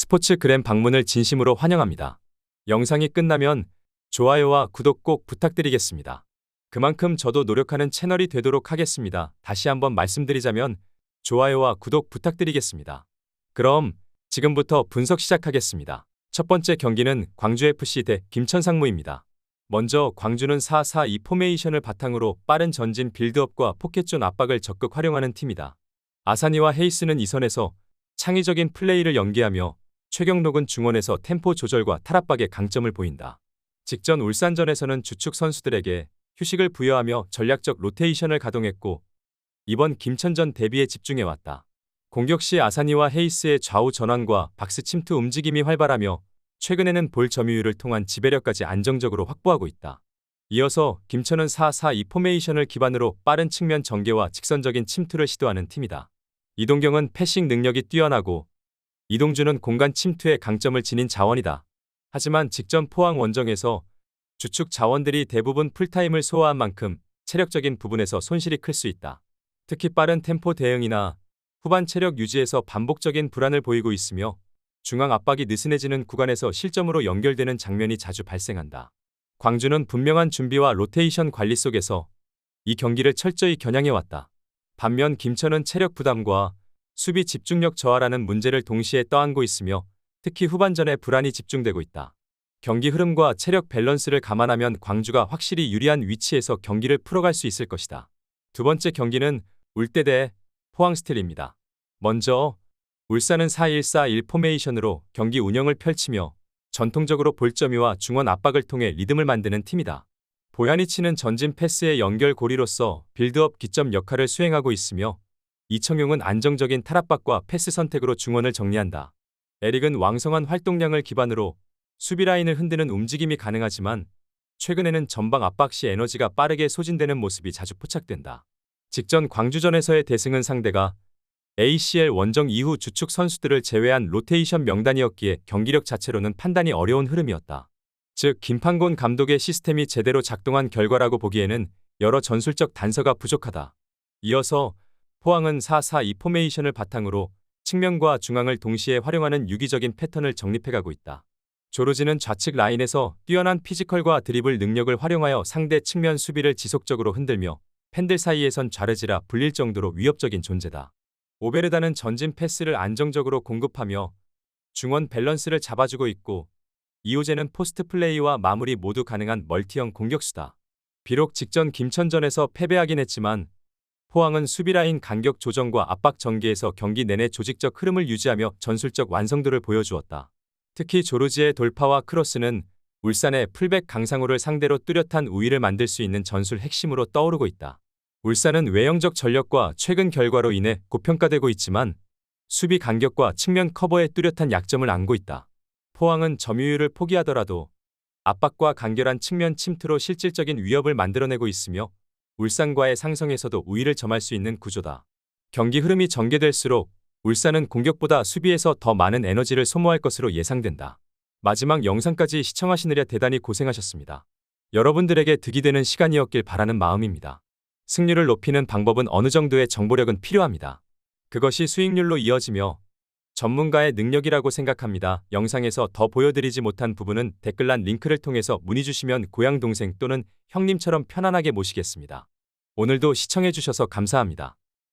스포츠그램 방문을 진심으로 환영합니다. 영상이 끝나면 좋아요와 구독 꼭 부탁드리겠습니다. 그만큼 저도 노력하는 채널이 되도록 하겠습니다. 다시 한번 말씀드리자면 좋아요와 구독 부탁드리겠습니다. 그럼 지금부터 분석 시작하겠습니다. 첫 번째 경기는 광주FC 대 김천상무입니다. 먼저 광주는 4-4-2 포메이션을 바탕으로 빠른 전진 빌드업과 포켓존 압박을 적극 활용하는 팀이다. 아사니와 헤이스는 이선에서 창의적인 플레이를 연계하며 최경록은 중원에서 템포 조절과 탈압박의 강점을 보인다. 직전 울산전에서는 주축 선수들에게 휴식을 부여하며 전략적 로테이션을 가동했고 이번 김천전 대비에 집중해왔다. 공격 시 아사니와 헤이스의 좌우 전환과 박스 침투 움직임이 활발하며 최근에는 볼 점유율을 통한 지배력까지 안정적으로 확보하고 있다. 이어서 김천은 4-4-2 포메이션을 기반으로 빠른 측면 전개와 직선적인 침투를 시도하는 팀이다. 이동경은 패싱 능력이 뛰어나고 이동주는 공간 침투의 강점을 지닌 자원이다. 하지만 직전 포항 원정에서 주축 자원들이 대부분 풀타임을 소화한 만큼 체력적인 부분에서 손실이 클 수 있다. 특히 빠른 템포 대응이나 후반 체력 유지에서 반복적인 불안을 보이고 있으며 중앙 압박이 느슨해지는 구간에서 실점으로 연결되는 장면이 자주 발생한다. 광주는 분명한 준비와 로테이션 관리 속에서 이 경기를 철저히 겨냥해왔다. 반면 김천은 체력 부담과 수비 집중력 저하라는 문제를 동시에 떠안고 있으며 특히 후반전에 불안이 집중되고 있다. 경기 흐름과 체력 밸런스를 감안하면 광주가 확실히 유리한 위치에서 경기를 풀어갈 수 있을 것이다. 두 번째 경기는 울대 대 포항스틸입니다. 먼저 울산은 4-1-4-1 포메이션으로 경기 운영을 펼치며 전통적으로 볼점이와 중원 압박을 통해 리듬을 만드는 팀이다. 보얀이 치는 전진 패스의 연결 고리로서 빌드업 기점 역할을 수행하고 있으며 이청용은 안정적인 탈압박과 패스 선택으로 중원을 정리한다. 에릭은 왕성한 활동량을 기반으로 수비 라인을 흔드는 움직임이 가능하지만 최근에는 전방 압박 시 에너지가 빠르게 소진되는 모습이 자주 포착된다. 직전 광주전에서의 대승은 상대가 ACL 원정 이후 주축 선수들을 제외한 로테이션 명단이었기에 경기력 자체로는 판단이 어려운 흐름이었다. 즉 김판곤 감독의 시스템이 제대로 작동한 결과라고 보기에는 여러 전술적 단서가 부족하다. 이어서 포항은 4-4-2 포메이션을 바탕으로 측면과 중앙을 동시에 활용하는 유기적인 패턴을 정립해가고 있다. 조르지는 좌측 라인에서 뛰어난 피지컬과 드리블 능력을 활용하여 상대 측면 수비를 지속적으로 흔들며 팬들 사이에선 좌르지라 불릴 정도로 위협적인 존재다. 오베르다는 전진 패스를 안정적으로 공급하며 중원 밸런스를 잡아주고 있고 이호재는 포스트 플레이와 마무리 모두 가능한 멀티형 공격수다. 비록 직전 김천전에서 패배하긴 했지만 포항은 수비라인 간격 조정과 압박 전개에서 경기 내내 조직적 흐름을 유지하며 전술적 완성도를 보여주었다. 특히 조르지의 돌파와 크로스는 울산의 풀백 강상우를 상대로 뚜렷한 우위를 만들 수 있는 전술 핵심으로 떠오르고 있다. 울산은 외형적 전력과 최근 결과로 인해 고평가되고 있지만 수비 간격과 측면 커버에 뚜렷한 약점을 안고 있다. 포항은 점유율을 포기하더라도 압박과 간결한 측면 침투로 실질적인 위협을 만들어내고 있으며 울산과의 상성에서도 우위를 점할 수 있는 구조다. 경기 흐름이 전개될수록 울산은 공격보다 수비에서 더 많은 에너지를 소모할 것으로 예상된다. 마지막 영상까지 시청하시느라 대단히 고생하셨습니다. 여러분들에게 득이 되는 시간이었길 바라는 마음입니다. 승률을 높이는 방법은 어느 정도의 정보력은 필요합니다. 그것이 수익률로 이어지며 전문가의 능력이라고 생각합니다. 영상에서 더 보여드리지 못한 부분은 댓글란 링크를 통해서 문의 주시면 고향 동생 또는 형님처럼 편안하게 모시겠습니다. 오늘도 시청해주셔서 감사합니다.